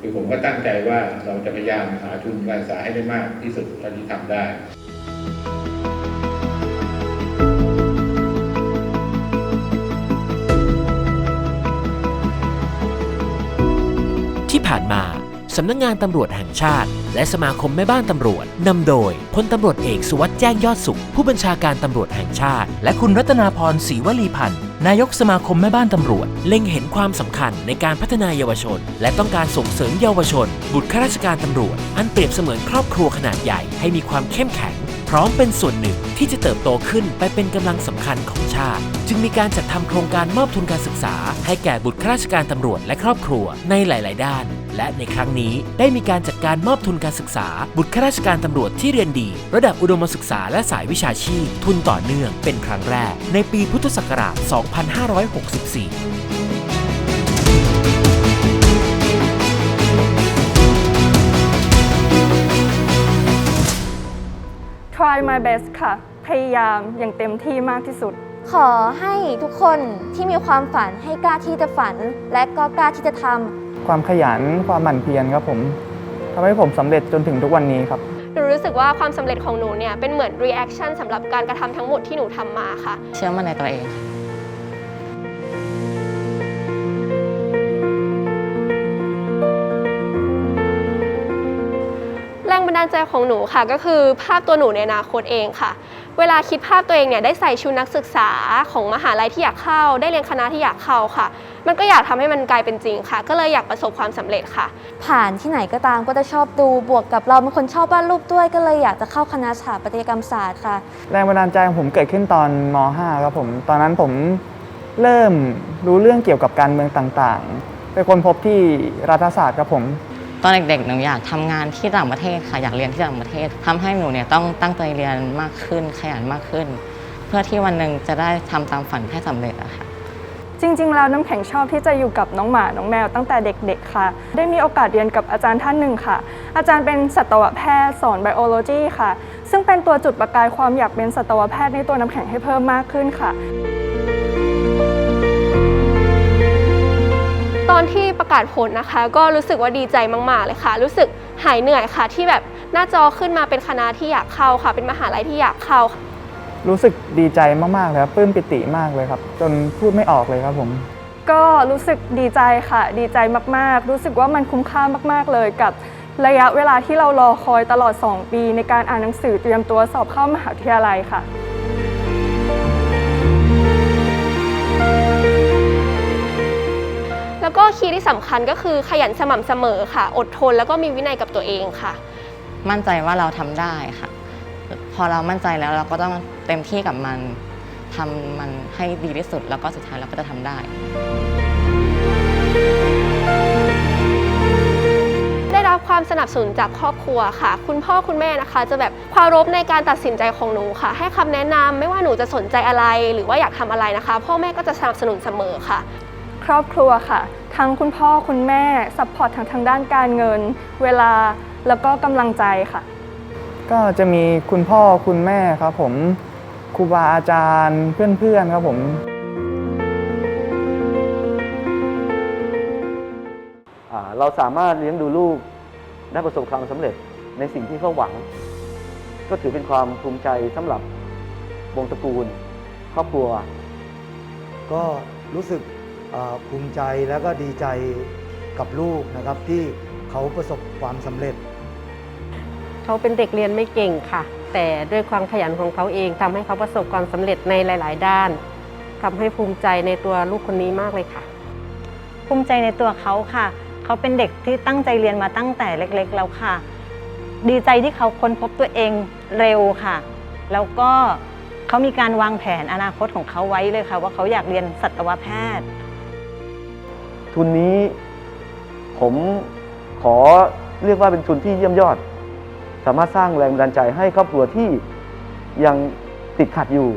คือผมก็ตั้งใจว่าเราจะพยายามหาทุนการศึกษาให้ได้มากที่สุดเท่าที่ทำได้ที่ผ่านมาสำนักงานตำรวจแห่งชาติ และสมาคมแม่บ้านตำรวจนำโดยพลตำรวจเอกสุวัสด์แจ้งยอดสุข ผู้บัญชาการตำรวจแห่งชาติ และคุณรัตนาพรศรีวลีพันธ์ นายกสมาคมแม่บ้านตำรวจ เล็งเห็นความสำคัญในการพัฒนาเยาวชน และต้องการส่งเสริมเยาวชน บุตรข้าราชการตำรวจ อันเปรียบเสมือนครอบครัวขนาดใหญ่ให้มีความเข้มแข็ง พร้อมเป็นส่วนหนึ่งที่จะเติบโตขึ้นไปเป็นกำลังสำคัญของชาติ จึงมีการจัดทำโครงการมอบทุนการศึกษา ให้แก่บุตรข้าราชการตำรวจและครอบครัวในหลาย ๆ ด้าน และในครั้งนี้ได้มีการจัดการมอบทุนการศึกษา บุตรข้าราชการตำรวจที่เรียนดี ระดับอุดมศึกษาและสายวิชาชีพ ทุนต่อเนื่องเป็นครั้งแรก ในปีพุทธศักราช 2564 try my best ค่ะ พยายามอย่างเต็มที่มากที่สุด ขอให้ทุกคนที่มีความฝันให้กล้าที่จะฝัน และก็กล้าที่จะทำความขยันความหมั่นเพียรครับผมทำให้ผมสำเร็จจนถึงทุกวันนี้ครับ หนูรู้สึกว่าความสำเร็จของหนูเนี่ยเป็นเหมือน reaction สำหรับการกระทำทั้งหมดที่หนูทำมาค่ะ เชื่อมั่นในตัวเองค่ะ นดาลใจของหนูค่ะ ก็คือภาพตัวหนูในอนาคตเองค่ะ เวลาคิดภาพตัวเองเนี่ยได้ใส่ชุดนักศึกษาของมหาลัยที่อยากเข้า ได้เรียนคณะที่อยากเข้าค่ะ มันก็อยากทำให้มันกลายเป็นจริงค่ะ ก็เลยอยากประสบความสำเร็จค่ะ ผ่านที่ไหนก็ตามก็จะชอบดูบวกกับเราเป็นคนชอบวาดรูปด้วย ก็เลยอยากจะเข้าคณะสถาปัตยกรรมศาสตร์ค่ะ แรงบันดาลใจของผมเกิดขึ้นตอนม .5 ครับผมตอนนั้นผมเริ่มรู้เรื่องเกี่ยวกับการเมืองต่างๆไปค้นพบที่รัฐศาสตร์ครับผม ตอนเด็กๆหนูอยากทำงานที่ต่างประเทศค่ะอยากเรียนที่ต่างประเทศทำให้หนูเนี่ยต้องตั้งใจเรียนมากขึ้นขยันมากขึ้น เพื่อที่วันหนึ่งจะได้ทำตามฝันให้สำเร็จอะค่ะจริงๆ แล้วน้ำแข็งชอบที่จะอยู่กับน้องหมา น้องแมวตั้งแต่เด็กๆ ค่ะ ได้มีโอกาสเรียนกับอาจารย์ท่านหนึ่งค่ะ อาจารย์เป็นสัตวแพทย์สอนไบโอโลจีค่ะ ซึ่งเป็นตัวจุดประกายความอยากเป็นสัตวแพทย์ในตัวน้ำแข็งให้เพิ่มมากขึ้นค่ะ ตอนที่ประกาศผลนะคะ ก็รู้สึกว่าดีใจมากๆเลยค่ะ รู้สึกหายเหนื่อยค่ะ ที่แบบหน้าจอขึ้นมาเป็นคณะที่อยากเข้าค่ะ เป็นมหาลัยที่อยากเข้ารู้สึกดีใจมากๆเลยครับปลื้มปิติมากเลยครับ จนพูดไม่ออกเลยครับผม ก็รู้สึกดีใจค่ะ ดีใจมากๆ รู้สึกว่ามันคุ้มค่ามากๆเลยกับระยะเวลาที่เรารอคอยตลอด 2 ปี ในการอ่านหนังสือเตรียมตัวสอบเข้ามหาวิทยาลัยค่ะ แล้วก็คีย์ที่สำคัญก็คือขยันสม่ำเสมอค่ะ อดทนแล้วก็มีวินัยกับตัวเองค่ะ มั่นใจว่าเราทำได้ค่ะ พอเรามั่นใจแล้วเราก็ต้องเต็มที่กับมันทำมันให้ดีที่สุด แล้วก็สุดท้ายเราก็จะทำได้ได้รับความสนับสนุนจากครอบครัวค่ะ คุณพ่อคุณแม่นะคะ จะแบบความรบในการตัดสินใจของหนูค่ะ ให้คำแนะนำไม่ว่าหนูจะสนใจอะไร หรือว่าอยากทำอะไรนะคะ พ่อแม่ก็จะสนับสนุนเสมอค่ะค รอบครัวค่ะ ทั้งคุณพ่อคุณแม่ซัพพอร์ตทั้งทางด้านการเงิน เวลาแล้วก็กำลังใจค่ะ ก็จะมีคุณพ่อคุณแม่ครับผมครูบาอาจารย์เพื่อนๆครับผม อ่าเราสามารถเลี้ยงดูลูกได้ประสบความสำเร็จในสิ่งที่เขาหวัง ก็ถือเป็นความภูมิใจสำหรับวงตระกูล ครอบครัว ก็รู้สึกเอ่อ ภูมิใจแล้วก็ดีใจกับลูกนะครับที่เขาประสบความสำเร็จ เขาเป็นเด็กเรียนไม่เก่งค่ะ แต่ด้วยความขยันของเขาเองทำให้เขาประสบความสำเร็จในหลาย ๆ ด้านทำให้ภูมิใจในตัวลูกคนนี้มากเลยค่ะ ภูมิใจในตัวเขาค่ะ เขาเป็นเด็กที่ตั้งใจเรียนมาตั้งแต่เล็กๆแล้วค่ะ ดีใจที่เขาค้นพบตัวเองเร็วค่ะ แล้วก็เขามีการวางแผนอนาคตของเขาไว้เลยค่ะ ว่าเขาอยากเรียนสัตวแพทย์ ทุนนี้ผมขอเรียกว่าเป็นทุนที่เยี่ยมยอด สามารถสร้างแรงบันดาลใจให้ครอบครัวที่ยังติดขัดอยู่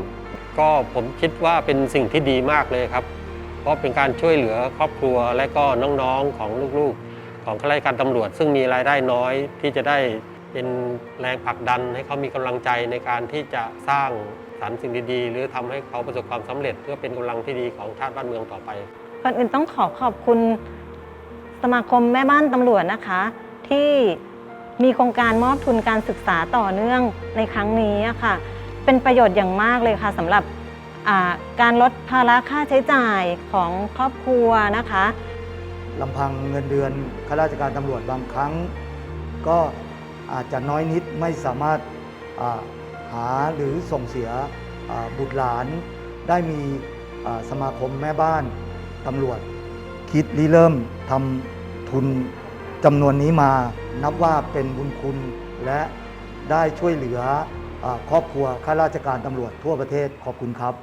ก็ผมคิดว่าเป็นสิ่งที่ดีมากเลยครับ เพราะเป็นการช่วยเหลือครอบครัวและก็น้องๆของลูกๆ ของข้าราชการตำรวจ ซึ่งมีรายได้น้อยที่จะได้เป็นแรงผลักดันให้เขามีกำลังใจในการที่จะสร้างสรรค์สิ่งดีๆ หรือทำให้เขาประสบความสำเร็จ เพื่อเป็นกำลังที่ดีของชาติบ้านเมืองต่อไป ก่อนอื่นต้องขอขอบคุณสมาคมแม่บ้านตำรวจนะคะ ที่มีโครงการมอบทุนการศึกษาต่อเนื่องในครั้งนี้ค่ะ เป็นประโยชน์อย่างมากเลยค่ะสำหรับการลดภาระค่าใช้จ่ายของครอบครัวนะคะลำพังเงินเดือนข้าราชการตำรวจบางครั้ง ก็อาจจะน้อยนิดไม่สามารถหาหรือส่งเสียบุตรหลานได้มีสมาคมแม่บ้าน ตำรวจ คิดริเริ่มทำทุนจำนวนนี้มา นับว่าเป็นบุญคุณและได้ช่วยเหลืออครอบครัวข้าราชการตำรวจทั่วประเทศขอบคุณครับ